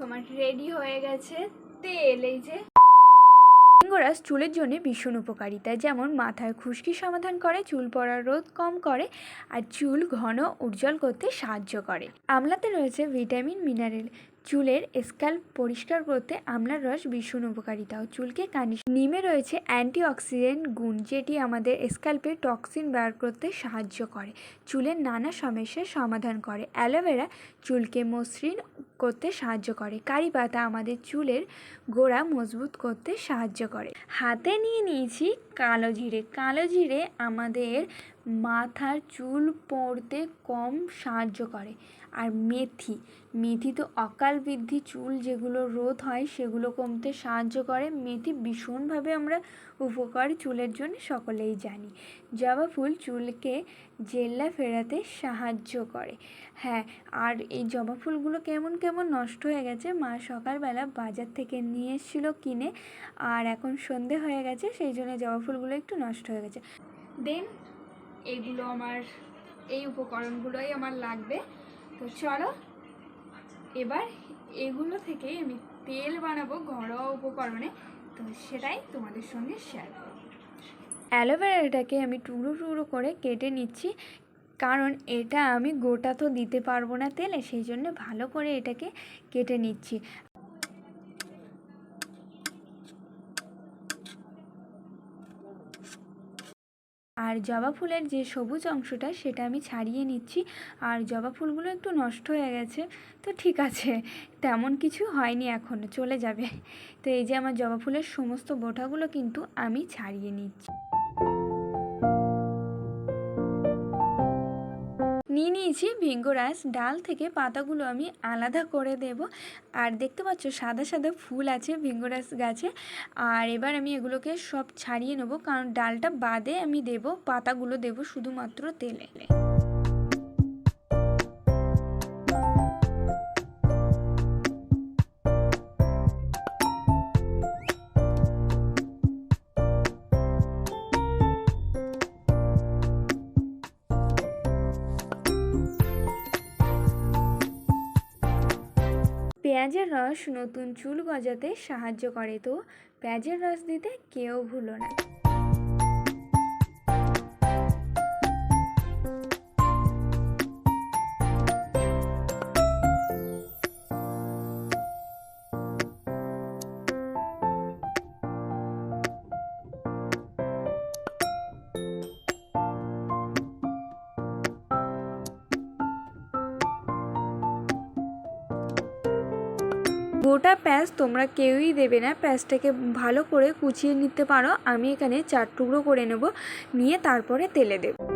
তোমার রেডি হয়ে গেছে তেল, এই যে। ভিঙ্গরাজ চুলের জন্য ভীষণ উপকারিতা যেমন মাথায় খুশকি সমাধান করে, চুল পড়ার রোধ কম করে, আর চুল ঘন, উজ্জ্বল করতে সাহায্য করে। আমলাতে রয়েছে ভিটামিন, মিনারেল। চুলের স্ক্যাল্প পরিষ্কার করতে আমলার রস ভীষণ উপকারিতা ও চুলকে কানি নিমে রয়েছে অ্যান্টিঅক্সিডেন্ট গুণ, যেটি আমাদের স্ক্যাল্পে টক্সিন বার করতে সাহায্য করে। চুলের নানা সমস্যার সমাধান করে। অ্যালোভেরা চুলকে মসৃণ করতে সাহায্য করে। কারি পাতা আমাদের চুলের গোড়া মজবুত করতে সাহায্য করে। হাতে নিয়ে নিয়েছি কালো জিরে। কালো জিরে আমাদের মাথার চুল পড়তে কম সাহায্য করে। আর মেথি মেথি তো অকাল বৃদ্ধি চুল যেগুলো রোধ হয় সেগুলো কমতে সাহায্য করে। মেথি ভীষণভাবে আমরা উপকার চুলের জন্য সকলেই জানি। জবা ফুল চুলকে জেল্লা ফেরাতে সাহায্য করে। হ্যাঁ আর এই জবা ফুলগুলো কেমন কেমন নষ্ট হয়ে গেছে মা সকালবেলা বাজার থেকে নিয়ে এসেছিল কিনে, আর এখন সন্ধে হয়ে গেছে, সেই জন্য জবা ফুলগুলো একটু নষ্ট হয়ে গেছে। দেন এগুলো আমার, এই উপকরণগুলোই আমার লাগবে। তো চলো, এবার এগুলো থেকে আমি তেল বানাবো ঘরোয়া উপকরণে। তো সেটাই তোমাদের সঙ্গে শেয়ার করব। অ্যালোভেরাটাকে আমি টুকরো টুকরো করে কেটে নিচ্ছি, কারণ এটা আমি গোটা তো দিতে পারব না তেলে, সেই জন্য ভালো করে এটাকে কেটে নিচ্ছি। আর জবা ফুলের যে সবুজ অংশটা সেটা আমি ছাড়িয়ে নিচ্ছি। আর জবা ফুলগুলো একটু নষ্ট হয়ে গেছে, তো ঠিক আছে, তেমন কিছু হয়নি এখন, চলে যাবে। তো এই যে আমার জবা ফুলের সমস্ত বোটাগুলো কিন্তু আমি ছাড়িয়ে নিচ্ছি। নিয়ে নিয়েছি ভিঙ্গরাস ডাল থেকে পাতাগুলো আমি আলাদা করে দেব। আর দেখতে পাচ্ছ সাদা সাদা ফুল আছে ভিঙ্গরাস গাছে। আর এবার আমি এগুলোকে সব ছাড়িয়ে নেব। কারণ ডালটা বাদে আমি দেব, পাতাগুলো দেব শুধুমাত্র তেলে। পেঁয়াজের রস নতুন চুল গজাতে সাহায্য করে তো। পেঁয়াজের রস দিতে কেউ ভুলো না। গোটা প্যাঁচ তোমরা কেউই দেবে না। প্যাঁচটাকে ভালো করে কুচিয়ে নিতে পারো। আমি এখানে চার টুকরো করে নেব। নিয়ে তারপরে তেলে দেব।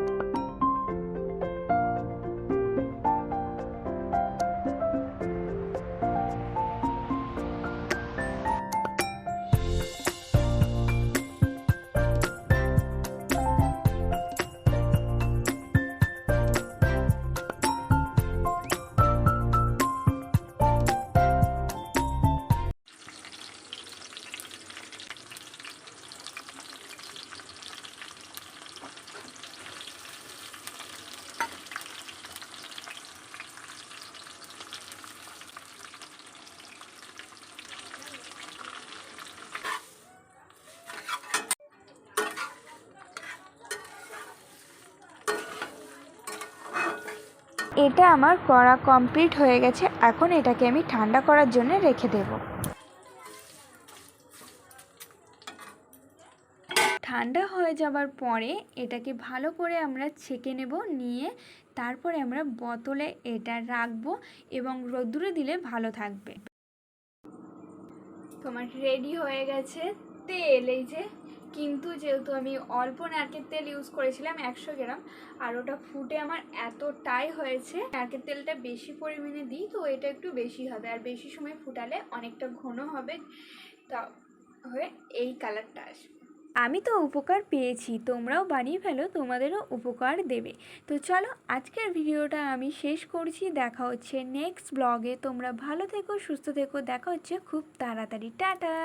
এটা আমার করা কমপ্লিট হয়ে গেছে, এখন এটাকে আমি ঠান্ডা করার জন্য রেখে দেব। ঠান্ডা হয়ে যাবার পরে এটাকে ভালো করে আমরা ছেঁকে নেব, নিয়ে তারপরে আমরা বোতলে এটা রাখব এবং রোদ্দুরে দিলে ভালো থাকবে। তোমার রেডি হয়ে গেছে তেল, এই যে কিন্তু যেহেতু আমি অল্প নারকেল তেল ইউজ করেছিলাম একশো গ্রাম, আর ওটা ফুটে আমার এতটাই হয়েছে। নারকেল তেলটা বেশি পরিমাণে দিই তো এটা একটু বেশি হবে, আর বেশি সময় ফুটালে অনেকটা ঘন হবে, তা হয়ে এই কালারটা আসবে। আমি তো উপকার পেয়েছি, তোমরাও বানিয়ে ফেলো, তোমাদেরও উপকার দেবে। তো চলো আজকের ভিডিওটা আমি শেষ করছি, দেখা হচ্ছে নেক্সট ব্লগে তোমরা ভালো থেকো, সুস্থ থেকো, দেখা হচ্ছে খুব তাড়াতাড়ি। টাটা!